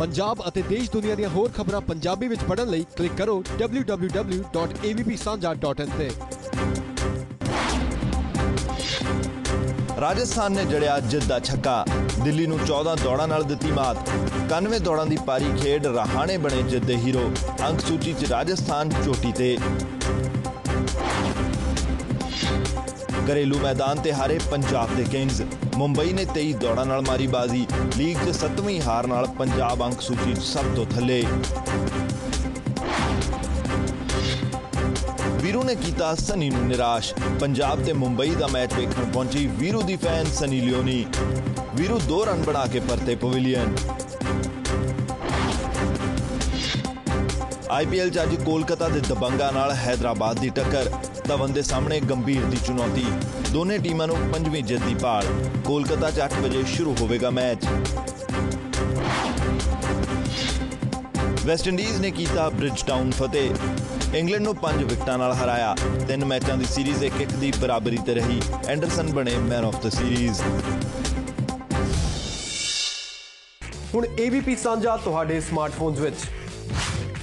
ਪੰਜਾਬ ਅਤੇ ਦੇਸ਼ ਦੁਨੀਆ ਦੀਆਂ ਹੋਰ ਖਬਰਾਂ ਪੰਜਾਬੀ ਵਿੱਚ ਪੜ੍ਹਨ ਲਈ ਕਲਿੱਕ ਕਰੋ www.avpsanja.in ਤੇ। ਰਾਜਸਥਾਨ ਨੇ ਜੜਿਆ ਜਿੱਦ ਦਾ ਛੱਕਾ। ਦਿੱਲੀ ਨੂੰ 14 ਦੌੜਾਂ ਨਾਲ ਦਿੱਤੀ ਮਾਤ। 91 ਦੌੜਾਂ ਦੀ ਪਾਰੀ ਖੇਡ ਰਹਾਣੇ ਬਣੇ ਜਿੱਦ ਦੇ ਹੀਰੋ। ਅੰਕ ਸੂਚੀ 'ਚ ਰਾਜਸਥਾਨ ਚੋਟੀ ਤੇ। ਘਰੇਲੂ ਮੈਦਾਨ ਤੇ ਹਾਰੇ ਪੰਜਾਬ ਦੇ ਕਿੰਗਜ਼। ਮੁੰਬਈ ਨੇ 23 ਦੌੜਾਂ ਨਾਲ ਮਾਰੀ ਬਾਜ਼ੀ। ਲੀਗ 'ਚ 7ਵੀਂ ਹਾਰ ਨਾਲ ਪੰਜਾਬ ਅੰਕ ਸੂਚੀ 'ਚ ਸਭ ਤੋਂ ਥੱਲੇ। ਵੀਰੂ ਨੇ ਕੀਤਾ ਸਨੀ ਨੂੰ ਨਿਰਾਸ਼। ਪੰਜਾਬ ਤੇ ਮੁੰਬਈ ਦਾ ਮੈਚ ਵੇਖਣ ਪਹੁੰਚੀ ਵੀਰੂ ਦੀ ਫੈਨ ਸਨੀ ਲਿਓਨੀ। ਵੀਰੂ ਦੋ ਰਨ ਬਣਾ ਕੇ ਪਰਤੇ ਪਵੇਲੀਅਨ। ਆਈਪੀਐਲ 'ਚ ਅੱਜ ਕੋਲਕਾਤਾ ਦੇ ਦਬੰਗਾ ਨਾਲ ਹੈਦਰਾਬਾਦ ਦੀ ਟੱਕਰ। ਧਵਨ ਦੇ ਸਾਹਮਣੇ ਗੰਭੀਰ ਦੀ ਚੁਣੌਤੀ। ਦੋਨੇ ਟੀਮਾਂ ਨੂੰ ਪੰਜਵੀਂ ਜਿੱਤ ਦੀ ਭਾਲ। ਕੋਲਕਾਤਾ 'ਚ 8 ਵਜੇ ਸ਼ੁਰੂ ਹੋਵੇਗਾ ਮੈਚ। ਵੈਸਟ ਇੰਡੀਜ਼ ਨੇ ਕੀਤਾ ਬ੍ਰਿਜਟਾਊਨ ਫਤਿਹ। ਇੰਗਲੈਂਡ ਨੂੰ 5 ਵਿਕਟਾਂ ਨਾਲ ਹਰਾਇਆ। ਤਿੰਨ ਮੈਚਾਂ ਦੀ ਸੀਰੀਜ਼ 1-1 ਦੀ ਬਰਾਬਰੀ ਤੇ ਰਹੀ। ਐਂਡਰਸਨ ਬਣੇ ਮੈਨ ਆਫ ਦ ਸੀਰੀਜ਼। ਹੁਣ ABP ਸਾਂਝਾ ਤੁਹਾਡੇ ਸਮਾਰਟਫੋਨਸ ਵਿੱਚ।